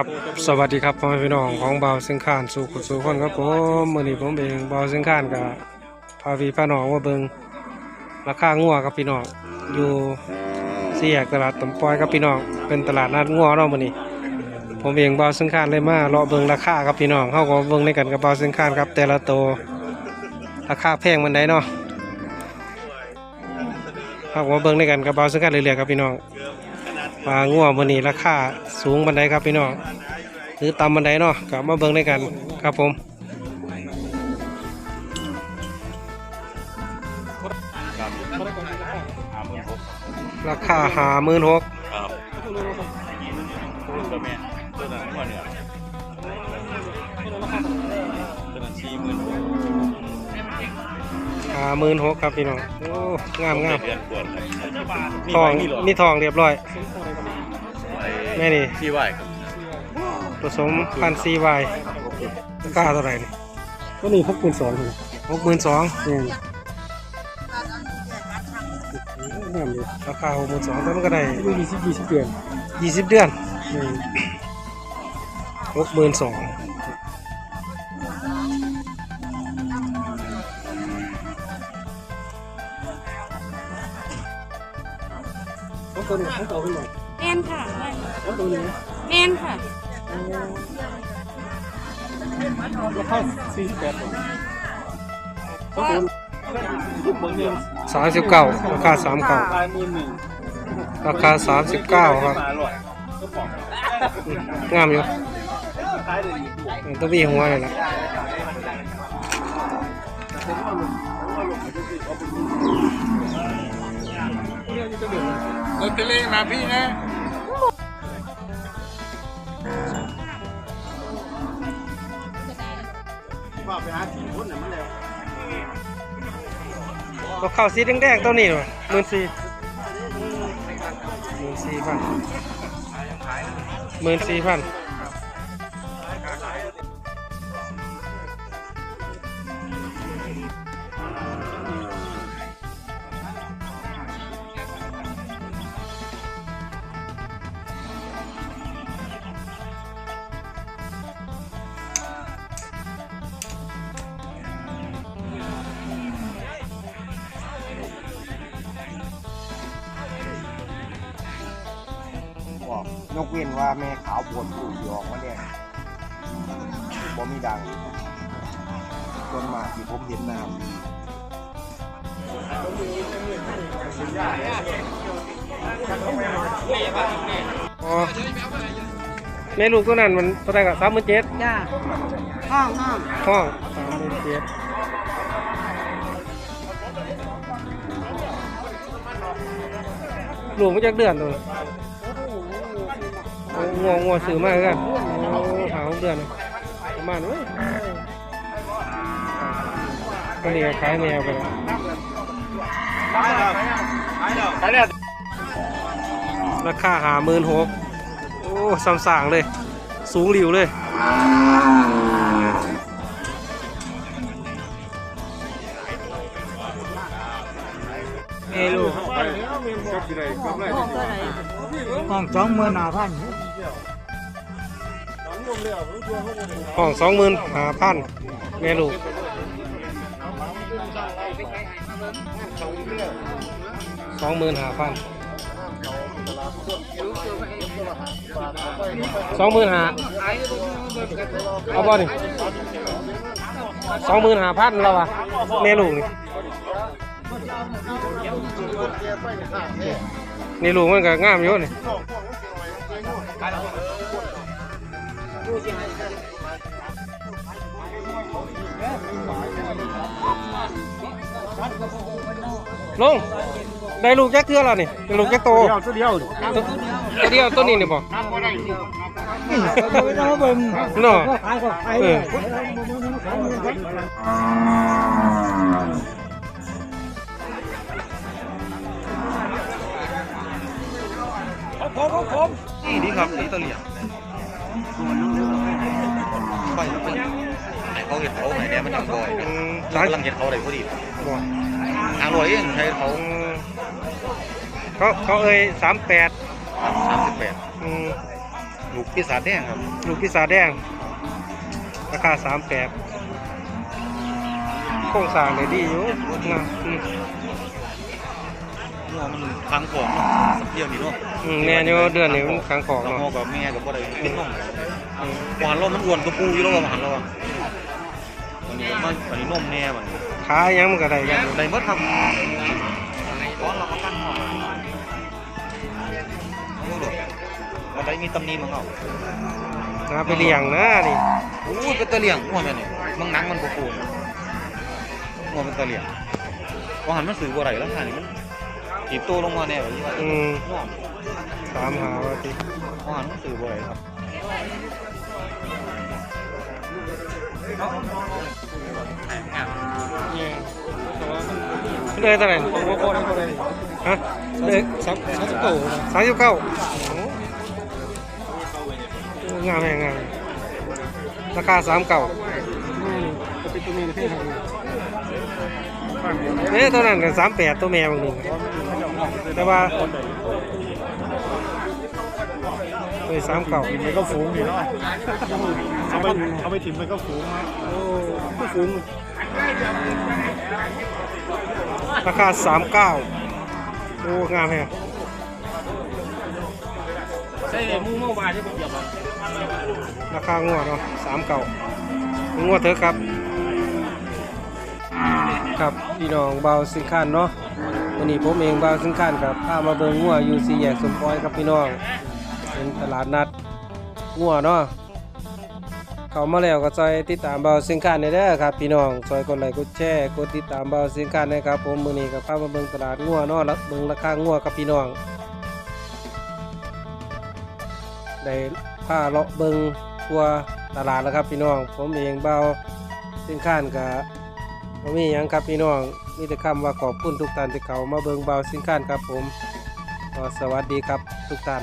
ครับสวัสดีครับพ่อแม่พี่น้องของเบาเส้นข้านสู่ขุดสู่คนครับผมมือนี้ผมเองเบาเส้นข้านกับพาพี่พาน้องว่าเบิงราคางัวครับพี่น้องอยู่เสี่ยกตลาดตำปอยครับพี่น้องเป็นตลาดนัดงัวเนาะมือนี้ผมเองเบาเส้นข้านเลยมาเลาะเบิงราคาครับพี่น้องเขาก็เบิงในกันกับเบาเส้นข้านครับ แต่ละตัวราคาแพงมันไดเนาะเขาก็เบิงในกันกับเบาเส้นข้านเรื่อยๆครับพี่น้อง ปลาง่วมันนี้ราคาสูงบันไดครับพี่น้องหรือต่ำบันไดเนาะกลับมาเบิ่งด้วยกันครับผมราคาหาหมื่นหกครับตัวแม่ตัวนั้นหัวเหนือตัวนั้นสี่หมื่นหกาหมื่นหกครับพี่น้องโอ้งามงามเดือนกว่าครับทองมีไหมีทองเรียบร้อยแม่นี่ที่ไหวครับผสมพันซีวายราคาเท่าไหร่นี่ก็นี่หกคูณสองเลยหกหมื่นสองเนี่ยน้ำเลยราคาหกหมื่นสองแล้วมันก็ได้ดูยี่สิบยี่สิบเดือนยี่สิบเดือนเนี่ยหกหมื่นสอง เขาตัวนี้เขาตัวขึ้นมาแมนค่ะแม่นเขาตัวนี้แมนค่ะราคาสี่สิบแปดเขาตัวทุกเบอร์เนี่ยสามสิบเก้าราคาสามเก้าราคาสามสิบเก้าครับมามอร่อยก็บอกอืมงา มอยู่ขายเลยต้องมีหัวเลยล่ะรถเล่มาพี่นะก็เข้าสีแดงๆตัวนี้หน่อยหมื่นสี่หมื่นสี่พันหมื่นสี่พัน ยกเว้นว่าแม่ขาวปวดผูกยอกมาเนี่ยบ่มีดังจนมากที่ผมเห็นน้ำอ๋อแม่ลูกตัวนั้นมันเท่าไหร่กับสามหมื่นเจ็ดจ้าห้องห้องห้องสามหมื่นเจ็ดลูกมาจากเดือนตัวน่ะโอ้ งวงงวซื้อมากกันโอ้หาหกเดือนน่ะประมาณเว้ยก็นี่ก็ขายแมวไปแล้วขายแล้วขายแล้วขายแล้วราคาหาหมื่นหกโอ้ซ้ำสางเลย สูงหลิวเลยเอลูกห้องสองหมื่นห้าพัน ห้องสองหมื่นหาพันแม่ลูกสองหมื่นหาพันสองหมื่นหาเอาบ่นสองหมื่นหาพันแล้ววะแม่ลูกนี่นี่ลูกมันก็งามอยู่นี่ ลุงได้ลูกแจ็คเทือแล้วนี่ได้ลูกแจ็คโตเดียวตัวเดียวตัวตัวเดียวตัวนี้นี่บอกเราเบิ่งเนาะขายก็ขายเออผมผมผม นี่นี่ครับนี่ตัวเหลี่ยมไปแล้วเป็นไอ้เขาเห็นเขาไหนเนี่ยมันยังบ่อยอืมกำสายลังเห็นเขาเลยพอดีบอกทางลอยเองใช้เขาอืมเขาเขาเอ่ยสามแปดสามสิบแปดอืมลูกปีศาจแดงครับ ลูกพิซาแดง ราคาสามแปดโครงสร้างได้ดีอยู่นะอืม งัวมันทางของเนาะสักเดียวนี่เนาะอืมแม่นี่เดือนนี้มันขังของกับเนาะพ่อกับแม่กับบ่ได้เป็นน้องอืมหวานเรามันอ้วนตัวปูอยู่แล้วหวานเราอะวันนี้มันวันนี้นมแน่วันนี้ขายยังมันก็ได้ยังได้หมดครับร้อนเราประกันหอมันได้มีตำหนิมั้งเขานะไปเลี้ยงนะนี่อู้ยเป็นตะเลียงหัวแม่นี่มังหนังมันปูปูหัวเป็นตะเลียงว่าหันมันสื่อบ่ไรแล้วค่ะนี่มัน ถีบตัวลงมาแน่แบบนี้ว่าอืมหัวสามหาว่าติว่าหันมันสื่อบ่ไรครับเลยเท่าไหร่ผมก็พอได้พอได้ฮะเลยสักสักโตนะสามสิบเก้าโอ้งามแพงงามราคาสามเก้าเป็นตัวนี้ที่ทำเอ๊ะตัวนั้นกันสามแปดตัวแม่บางหนึ่ง แต่ว่าเอ้ยสามเก้ามันก็ฝูงอยู่เนาะเอาไปเอาไปถิ่มมันก็ฝูงนะโอ้ก็ฝูงราคาสามเก้าโอ้งามแพงใช่มูเมื่อวานที่ผมเหยียบอะราคางวดเนาะสามเก่างวดเถอะครับ ครับพี่น้องเบาสิงคานเนาะ วันนี้ผมเองเบาสิงคานครับพามาเบิงงัวอยู่สี่แยกสมปอยครับพี่น้อง เป็นตลาดนัดงัวเนาะเข้ามาแล้วก็ซอยติดตามเบาสิงคานได้เด้อครับ พี่น้องซอยกดไลค์กดแชร์กดติดตามเบาสิงคานนะครับผมมื้อนี้ก็พามาเบิ่งตลาดงัวเนาะแล้วเบิ่งราคางัวครับพี่น้องได้พาเลาะเบิงทัวตลาดแล้วครับพี่น้อง ผมเองเบาสินค้านกับผมมีหยังครับพี่น้อง มีแต่คำว่าขอบคุณทุกท่านที่เขามาเบิงเบาสินค้านครับผมสวัสดีครับทุกท่าน